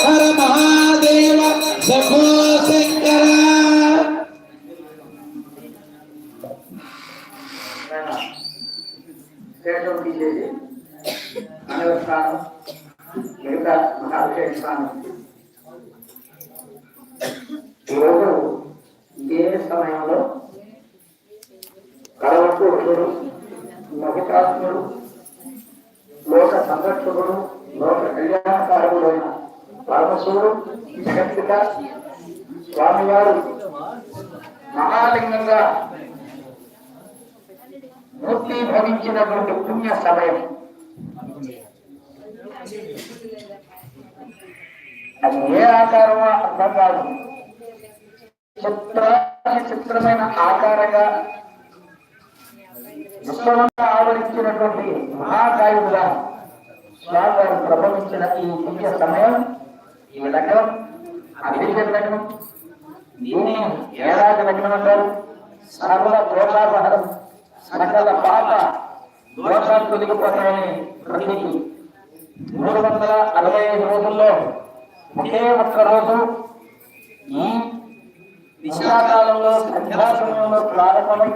హర మహాదేవ శంభో శంకర. ఈరోజు ఇదే సమయంలో కడవకూరుడు మహితాత్ముడు లోక సంరక్షకుడు లోక కళ్యాణకారుడు అయిన పరమశివుడు జగత్పిత స్వామివారు మహాలింగంగా మూర్తి భవించినటువంటి పుణ్య సమయం. అది ఏ ఆకారమో అర్థం కాదు. చిత్ర చిత్రమైన ఆకారంగా విశ్వమంతా ఆవరించినటువంటి మహాకాయుడుగా స్వామివారు ప్రభవించిన ఈ పుణ్య సమయం ఈ లగ్నం అభివృద్ధి లగ్నం దీన్ని ఏడాది లగ్నం అంటారు సర్వ దోషాపహరం సకల పాప దోషాలు తొలగిపోతాయని ప్రతికి మూడు వందల అరవై ఐదు రోజుల్లో ఒకే ఒక్క రోజు ఈ విశాఖాలంలో సంధ్యాసమయంలో ప్రారంభమై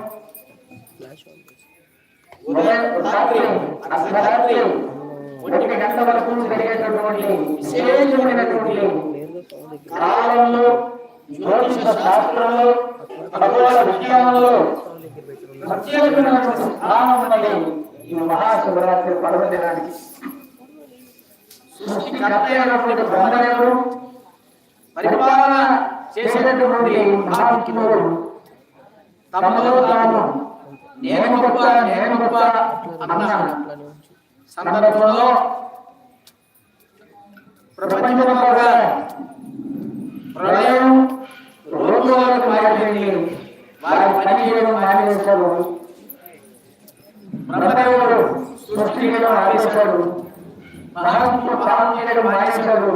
ఉదయం రాత్రి అర్ధరాత్రి ఒంటి గంట వరకు జరిగేటటువంటి విశేషమైనటువంటి కాలంలో జ్యోతిష శాస్త్రంలో ఖగోళ విజ్ఞానంలో ప్రత్యేకమైనటువంటి స్థానం ఉన్నది. ఈ మహాశివరాత్రి పర్వదినానికి సృష్టికర్త అయినటువంటి బ్రహ్మదేవుడు పరిపాలన చేసేటటువంటి మహావిష్ణువుడు తమలో తాను నేను గొప్ప నేను గొప్ప సందర్భంలో ప్రపంచంలో ప్రళయం రోజువారికి మారిపోయింది వారి పని చేయడం మానేశారు బ్రహ్మదేవుడు సృష్టి చేయడం ఆదేశాడు మహాత్ముడు పాలన చేయడం మానేశాడు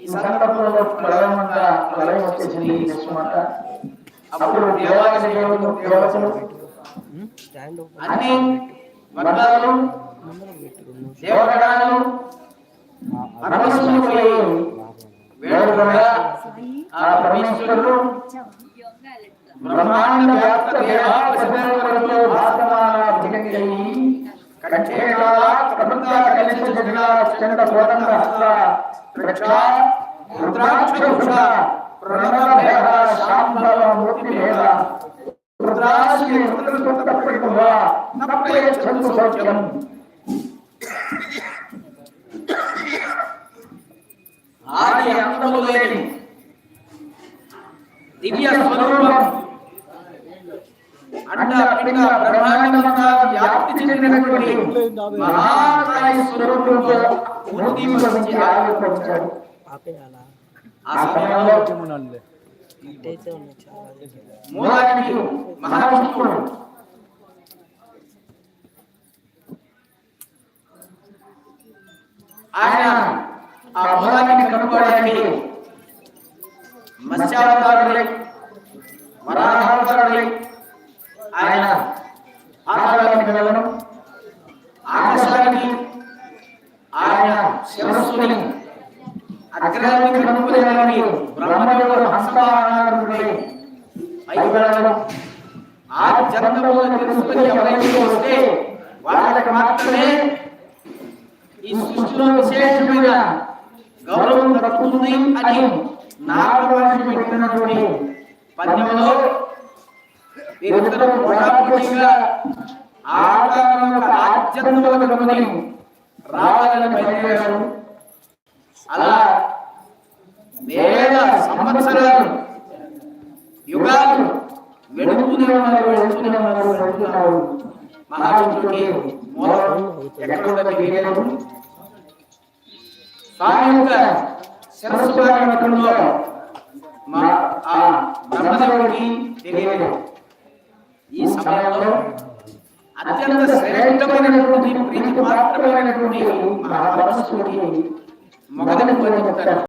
ఈ సందర్భంలో ప్రళయం అంతా ప్రళయం వచ్చేసింది. అంతా అప్పుడు దేవాలయ దేవుడు దేవతలు అన్ని వర్గాలు దేవగణాలు పరమశివుడు వేడుకగా ఆ పరమేశ్వరుడు బ్రహ్మాండ వ్యాప్త దేహాపరితో భాసమాన భిగంగై కంఠేళ ప్రపంచ కలిసి జగన చండ కోదండ హస్త రక్ష రుద్రాక్ష ప్రణవ భేద శాంబల మూర్తి భేద రుద్రాశ్రీ రుద్రసుప్తపడితువ నప్పయ చందు సౌఖ్యం. ఆది అంతము లేని దివ్య స్వరూపం అండ పిండ వ్యాప్తి చెందినటువంటి మహాకాయ మూర్తి ఆవిర్భవించాడు. ఆ సమయంలో మూలానికి ఆయన ఆ మూలాన్ని కనుక్కోవడానికి మత్స్యావతారులై వరాహావతారులై ఆయన ఆహారానికి వెళ్ళడం ఆకాశానికి ఆయన శివస్సుని అగ్రానికి కనుక్కునేదానికి బ్రహ్మదేవుడు హంసవాహనారుడై అయి వెళ్ళడం ఆ జన్మలో తెలుసుకుని ఎవరైతే వస్తే వాళ్ళకి మాత్రమే ఈ సృష్టిలో విశేషమైన గౌరవం దక్కుతుంది అని నాగవాసి పెట్టినటువంటి పద్యంలో వీరిద్దరూ పోటాపోటీగా ఆకారం ఆద్యంలో గమని రావాలని బయలుదేరారు. అలా వేల సంవత్సరాలు యుగాలు వెళుతూనే ఉన్నారు వెళుతూనే ఉన్నారు వెళుతున్నారు మూలం ఎక్కడ తెలియదు స్వామి యొక్క శిరస్సు భాగంలో మా ఆ బ్రహ్మదేవుడికి తెలియదు. ఈ సమయంలో అత్యంత శ్రేష్టమైనటువంటి ప్రీతి పాత్రమైనటువంటి మహాపరమశివుడికి మొదటి